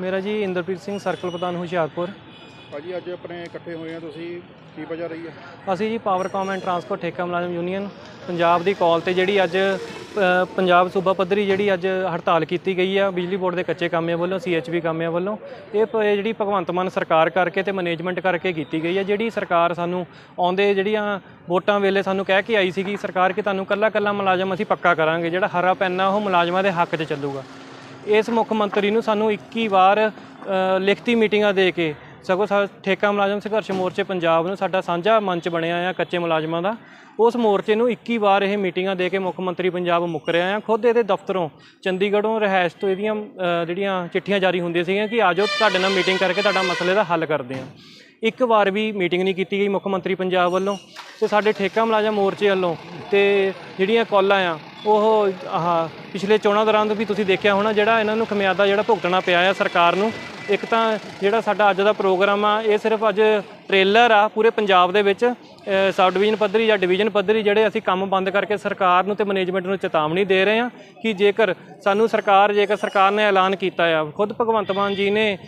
ਮੇਰਾ ਜੀ ਇੰਦਰਪ੍ਰੀਤ ਸਿੰਘ ਸਰਕਲ ਪ੍ਰਧਾਨ ਹੁਸ਼ਿਆਰਪੁਰ। ਭਾਜੀ ਅੱਜ ਆਪਣੇ ਇਕੱਠੇ ਹੋਏ ਆ ਤੁਸੀਂ। ਕੀ ਵਜ੍ਹਾ ਰਹੀ ਹੈ? ਅਸੀਂ ਜੀ ਪਾਵਰਕਾਮ ਐਂਡ ਟਰਾਂਸਪੋਰਟ ਠੇਕਾ ਮੁਲਾਜ਼ਮ ਯੂਨੀਅਨ ਪੰਜਾਬ ਦੀ ਕਾਲ ਤੇ ਜਿਹੜੀ ਅੱਜ ਅ, ਪੰਜਾਬ ਸੂਬਾ ਪੱਧਰੀ ਜਿਹੜੀ ਅੱਜ ਹੜਤਾਲ ਕੀਤੀ ਗਈ ਆ ਬਿਜਲੀ ਬੋਰਡ ਦੇ ਕੱਚੇ ਕਾਮਿਆਂ ਵੱਲੋਂ ਸੀਐਚਬੀ ਕਾਮਿਆਂ ਵੱਲੋਂ ਇਹ ਪ- ਇਹ ਜਿਹੜੀ ਭਗਵੰਤ ਮਾਨ ਸਰਕਾਰ ਕਰਕੇ ਤੇ ਮੈਨੇਜਮੈਂਟ ਕਰਕੇ ਕੀਤੀ ਗਈ ਹੈ ਜਿਹੜੀ ਸਰਕਾਰ ਸਾਨੂੰ ਆਉਂਦੇ ਜਿਹੜੀਆਂ ਵੋਟਾਂ ਵੇਲੇ ਸਾਨੂੰ ਕਹਿ ਕੇ ਆਈ ਸੀਗੀ ਸਰਕਾਰ ਕਿ ਤੁਹਾਨੂੰ ਕੱਲਾ ਕੱਲਾ ਮੁਲਾਜ਼ਮ ਅਸੀਂ ਪੱਕਾ ਕਰਾਂਗੇ ਜਿਹੜਾ ਹਰਾ ਪੈਨ ਆ ਉਹ ਮੁਲਾਜ਼ਮਾਂ ਦੇ ਹੱਕ 'ਚ ਚੱਲੂਗਾ। ਇਸ ਮੁੱਖ ਮੰਤਰੀ ਨੂੰ ਸਾਨੂੰ 21 ਵਾਰ ਲਿਖਤੀ ਮੀਟਿੰਗਾਂ ਦੇ ਕੇ ਸਗੋਂ ਸਾ, ਠੇਕਾ ਮੁਲਾਜ਼ਮ ਸੰਘਰਸ਼ ਮੋਰਚੇ ਪੰਜਾਬ ਨੂੰ ਸਾਡਾ ਸਾਂਝਾ ਮੰਚ ਬਣਿਆ ਆ ਕੱਚੇ ਮੁਲਾਜ਼ਮਾਂ ਦਾ। ਉਸ ਮੋਰਚੇ ਨੂੰ 21 ਵਾਰ ਇਹ ਮੀਟਿੰਗਾਂ ਦੇ ਕੇ ਮੁੱਖ ਮੰਤਰੀ ਪੰਜਾਬ ਮੁੱਕ ਰਿਹਾ ਆ। ਖੁਦ ਇਹਦੇ ਦਫ਼ਤਰੋਂ ਚੰਡੀਗੜ੍ਹੋਂ ਰਿਹਾਇਸ਼ ਤੋਂ ਇਹਦੀਆਂ ਜਿਹੜੀਆਂ ਚਿੱਠੀਆਂ ਜਾਰੀ ਹੁੰਦੀਆਂ ਸੀਗੀਆਂ ਕਿ ਆਜੋ ਤੁਹਾਡੇ ਨਾਲ ਮੀਟਿੰਗ ਕਰਕੇ ਤੁਹਾਡਾ ਮਸਲੇ ਦਾ ਹੱਲ ਕਰਦੇ ਹਾਂ ਇੱਕ ਵਾਰ ਵੀ ਮੀਟਿੰਗ ਨਹੀਂ ਕੀਤੀ ਗਈ ਮੁੱਖ ਮੰਤਰੀ ਪੰਜਾਬ ਵੱਲੋਂ। ਤੇ ਸਾਡੇ ਠੇਕਾ ਮੁਲਾਜ਼ਮ ਮੋਰਚੇ ਵੱਲੋਂ ਤੇ ਜਿਹੜੀਆਂ ਕਾਲਾਂ ਆ ਉਹ ਆਹ ਪਿਛਲੇ ਚੋਣਾਂ ਦੌਰਾਨ ਵੀ ਤੁਸੀਂ ਦੇਖਿਆ ਹੋਣਾ ਜਿਹੜਾ ਇਹਨਾਂ ਨੂੰ ਖਮਿਆਦਾ ਜਿਹੜਾ ਭੁਗਤਣਾ ਪਿਆ ਆ ਸਰਕਾਰ ਨੂੰ। ਇੱਕ ਤਾਂ ਜਿਹੜਾ ਸਾਡਾ ਅੱਜ ਦਾ ਪ੍ਰੋਗਰਾਮ ਆ, ਇਹ ਸਿਰਫ ਅੱਜ ਟ੍ਰੇਲਰ ਆ ਪੂਰੇ ਪੰਜਾਬ ਦੇ ਵਿੱਚ। ਸਬ ਡਿਵੀਜ਼ਨ ਪੱਧਰੀ ਜਾਂ ਡਿਵੀਜ਼ਨ ਪੱਧਰੀ ਜਿਹੜੇ ਅਸੀਂ ਕੰਮ ਬੰਦ ਕਰਕੇ ਸਰਕਾਰ ਨੂੰ ਤੇ ਮੈਨੇਜਮੈਂਟ ਨੂੰ ਚੇਤਾਵਨੀ ਦੇ ਰਹੇ ਹਾਂ ਕਿ ਜੇਕਰ ਸਾਨੂੰ ਸਰਕਾਰ, ਜੇਕਰ ਸਰਕਾਰ ਨੇ ਐਲਾਨ ਕੀਤਾ ਆ, ਖੁਦ ਭਗਵੰਤ ਮਾਨ ਜੀ ਨੇ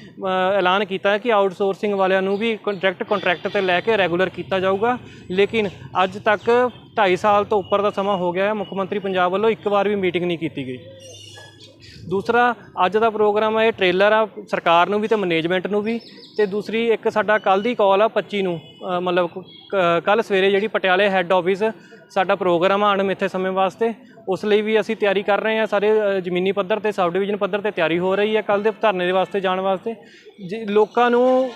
ਐਲਾਨ ਕੀਤਾ ਕਿ ਆਊਟਸੋਰਸਿੰਗ ਵਾਲਿਆਂ ਨੂੰ ਵੀ ਕੰਟਰੈਕਟ ਕੰਟਰੈਕਟ ਤੇ ਲੈ ਕੇ ਰੈਗੂਲਰ ਕੀਤਾ ਜਾਊਗਾ। ਲੇਕਿਨ ਅੱਜ ਤੱਕ 2.5 ਸਾਲ ਤੋਂ ਉੱਪਰ ਦਾ ਸਮਾਂ ਹੋ ਗਿਆ ਹੈ। ਮੁੱਖ ਮੰਤਰੀ ਪੰਜਾਬ ਵੱਲੋਂ ਇੱਕ ਵਾਰ ਵੀ ਮੀਟਿੰਗ ਨਹੀਂ ਕੀਤੀ ਗਈ। ਦੂਸਰਾ, ਅੱਜ ਦਾ ਪ੍ਰੋਗਰਾਮ ਹੈ, ਇਹ ਟ੍ਰੇਲਰ ਆ, ਸਰਕਾਰ ਨੂੰ ਵੀ ਤੇ ਮੈਨੇਜਮੈਂਟ ਨੂੰ ਵੀ। ਤੇ ਦੂਸਰੀ, ਇੱਕ ਸਾਡਾ ਕੱਲ ਦੀ ਕਾਲ ਆ 25 ਨੂੰ। ਮਤਲਬ ਕੱਲ ਸਵੇਰੇ ਜਿਹੜੀ ਪਟਿਆਲੇ ਹੈੱਡ ਆਫਿਸ ਸਾਡਾ ਪ੍ਰੋਗਰਾਮ ਆ ਅਣਮਿੱਥੇ ਸਮੇਂ ਵਾਸਤੇ, ਉਸ ਲਈ ਵੀ ਅਸੀਂ ਤਿਆਰੀ ਕਰ ਰਹੇ ਹਾਂ, ਸਾਰੇ ਜ਼ਮੀਨੀ ਪੱਧਰ ਤੇ ਸਬ ਡਿਵੀਜ਼ਨ ਪੱਧਰ ਤੇ ਤਿਆਰੀ ਹੋ ਰਹੀ ਹੈ ਕੱਲ ਦੇ ਧਰਨੇ ਦੇ ਵਾਸਤੇ, ਜਾਣ ਵਾਸਤੇ। ਜੇ ਲੋਕਾਂ ਨੂੰ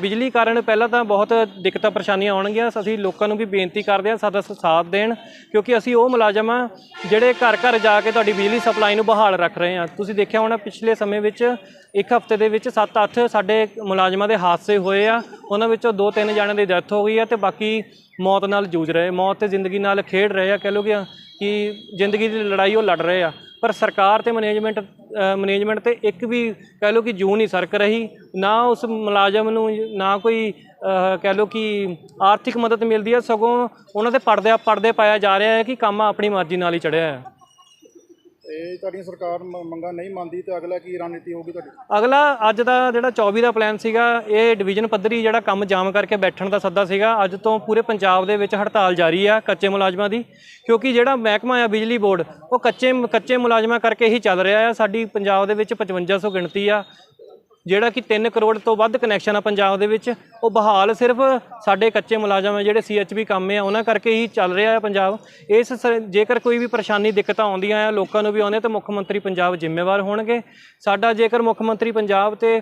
ਬਿਜਲੀ ਕਾਰਨ ਪਹਿਲਾਂ ਤਾਂ ਬਹੁਤ ਦਿੱਕਤਾਂ, ਪਰੇਸ਼ਾਨੀਆਂ ਆਉਣਗੀਆਂ, ਅਸੀਂ ਲੋਕਾਂ ਨੂੰ ਵੀ ਬੇਨਤੀ ਕਰਦੇ ਹਾਂ, ਸਾਡਾ ਸਾਥ ਦੇਣ, ਕਿਉਂਕਿ ਅਸੀਂ ਉਹ ਮੁਲਾਜ਼ਮ ਆ ਜਿਹੜੇ ਘਰ ਘਰ ਜਾ ਕੇ ਤੁਹਾਡੀ ਬਿਜਲੀ ਸਪਲਾਈ ਨੂੰ ਬਹਾਲ ਰੱਖ ਰਹੇ ਹਾਂ। ਤੁਸੀਂ ਦੇਖਿਆ ਹੋਣਾ ਪਿਛਲੇ ਸਮੇਂ ਵਿੱਚ ਇੱਕ ਹਫ਼ਤੇ ਦੇ ਵਿੱਚ 7-8 ਸਾਡੇ ਮੁਲਾਜ਼ਮਾਂ ਦੇ ਹਾਦਸੇ ਹੋਏ ਆ, ਉਹਨਾਂ ਵਿੱਚੋਂ 2-3 ਜਣਿਆਂ ਦੇ ਡੈਥ ਹੋ ਗਈ ਹੈ ਤੇ ਬਾਕੀ ਮੌਤ ਨਾਲ ਜੂਝ ਰਹੇ, ਮੌਤ ਤੇ ਜ਼ਿੰਦਗੀ ਨਾਲ ਖੇਡ ਰਹੇ ਆ, ਕਹਿ ਲਓ ਕਿ ਜ਼ਿੰਦਗੀ ਦੀ ਲੜਾਈ ਉਹ ਲੜ ਰਹੇ ਆ। ਪਰ ਸਰਕਾਰ ਤੇ ਮੈਨੇਜਮੈਂਟ ਮੈਨੇਜਮੈਂਟ ਤੇ ਇੱਕ ਵੀ ਕਹਿ ਲਓ ਕਿ ਜੂ ਨਹੀਂ ਸਰਕ ਰਹੀ, ਨਾ ਉਸ ਮੁਲਾਜ਼ਮ ਨੂੰ, ਨਾ ਕੋਈ ਕਹਿ ਲਓ ਕਿ ਆਰਥਿਕ ਮਦਦ ਮਿਲਦੀ ਹੈ ਸਗੋਂ ਉਹਨਾਂ ਦੇ ਪੜਦੇ ਪੜਦੇ ਪਾਇਆ ਜਾ ਰਿਹਾ ਹੈ ਕਿ ਕੰਮ ਆਪਣੀ ਮਰਜ਼ੀ ਨਾਲ ਹੀ ਚੜਿਆ ਹੈ। ਇਹ ਤੁਹਾਡੀ ਸਰਕਾਰ ਮ- ਮੰਗਾਂ ਨਹੀਂ ਮੰਨਦੀ ਤੇ ਅਗਲਾ ਕੀ ਰਣਨੀਤੀ ਹੋਊਗੀ ਤੁਹਾਡੀ? ਅਗਲਾ ਅੱਜ ਦਾ ਜਿਹੜਾ 24 ਦਾ ਪਲਾਨ ਸੀਗਾ, ਇਹ ਡਿਵੀਜ਼ਨ ਪੱਧਰੀ ਜਿਹੜਾ ਕੰਮ ਜਾਮ ਕਰਕੇ ਬੈਠਣ ਦਾ ਸੱਦਾ ਸੀਗਾ, ਅੱਜ ਤੋਂ ਪੂਰੇ ਪੰਜਾਬ ਦੇ ਵਿੱਚ ਹੜਤਾਲ ਜਾਰੀ ਆ ਕੱਚੇ ਮੁਲਾਜ਼ਮਾਂ ਦੀ, ਕਿਉਂਕਿ ਜਿਹੜਾ ਮਹਿਕਮਾ ਆ ਬਿਜਲੀ ਬੋਰਡ, ਉਹ ਕੱਚੇ ਕੱਚੇ ਮੁਲਾਜ਼ਮਾਂ ਕਰਕੇ ਹੀ ਚੱਲ ਰਿਹਾ ਆ, ਸਾਡੀ ਪੰਜਾਬ ਦੇ ਵਿੱਚ 5500 ਗਿਣਤੀ ਆ ਜਿਹੜਾ ਕਿ 3 ਕਰੋੜ ਤੋਂ ਵੱਧ ਕਨੈਕਸ਼ਨ ਆ ਪੰਜਾਬ ਦੇ ਵਿੱਚ। ਉਹ ਬਹਾਲ ਸਿਰਫ ਸਾਡੇ ਕੱਚੇ ਮੁਲਾਜ਼ਮ ਆ, ਜਿਹੜੇ ਸੀਐਚਬੀ ਕੰਮ ਆ, ਉਹਨਾਂ ਕਰਕੇ ਹੀ ਚੱਲ ਰਿਹਾ ਹੈ ਪੰਜਾਬ। ਇਸ ਸ- ਜੇਕਰ ਕੋਈ ਵੀ ਪਰੇਸ਼ਾਨੀ, ਦਿੱਕਤਾਂ ਆਉਂਦੀਆਂ ਆ, ਲੋਕਾਂ ਨੂੰ ਵੀ ਆਉਂਦੇ ਤਾਂ ਮੁੱਖ ਮੰਤਰੀ ਪੰਜਾਬ ਜ਼ਿੰਮੇਵਾਰ ਹੋਣਗੇ। ਸਾਡਾ ਜੇਕਰ ਮੁੱਖ ਮੰਤਰੀ ਪੰਜਾਬ ਤੇ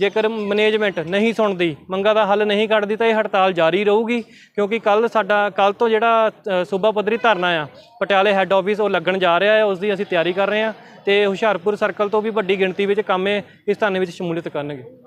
ਜੇਕਰ ਮੈਨੇਜਮੈਂਟ ਨਹੀਂ ਸੁਣਦੀ, ਮੰਗਾਂ ਦਾ ਹੱਲ ਨਹੀਂ ਕੱਢਦੀ, ਤਾਂ ਇਹ ਹੜਤਾਲ ਜਾਰੀ ਰਹੂਗੀ। ਕਿਉਂਕਿ ਕੱਲ ਸਾਡਾ ਕੱਲ ਤੋਂ ਜਿਹੜਾ ਸੂਬਾ ਪੱਧਰੀ ਧਰਨਾ ਆ, ਪਟਿਆਲੇ ਹੈੱਡ ਆਫਿਸ ਉਹ ਲੱਗਣ ਜਾ ਰਿਹਾ ਹੈ ਉਸ ਦੀ ਅਸੀਂ ਤਿਆਰੀ ਕਰ ਰਹੇ ਹਾਂ ਤੇ ਹੁਸ਼ਿਆਰਪੁਰ ਸਰਕਲ ਤੋਂ ਵੀ ਵੱਡੀ ਗਿਣਤੀ ਵਿੱਚ ਕਾਮੇ ਇਸ ਧਰਨੇ ਵਿੱਚ ਸ਼ਮੂਲੀਅਤ ਕਰਨਗੇ।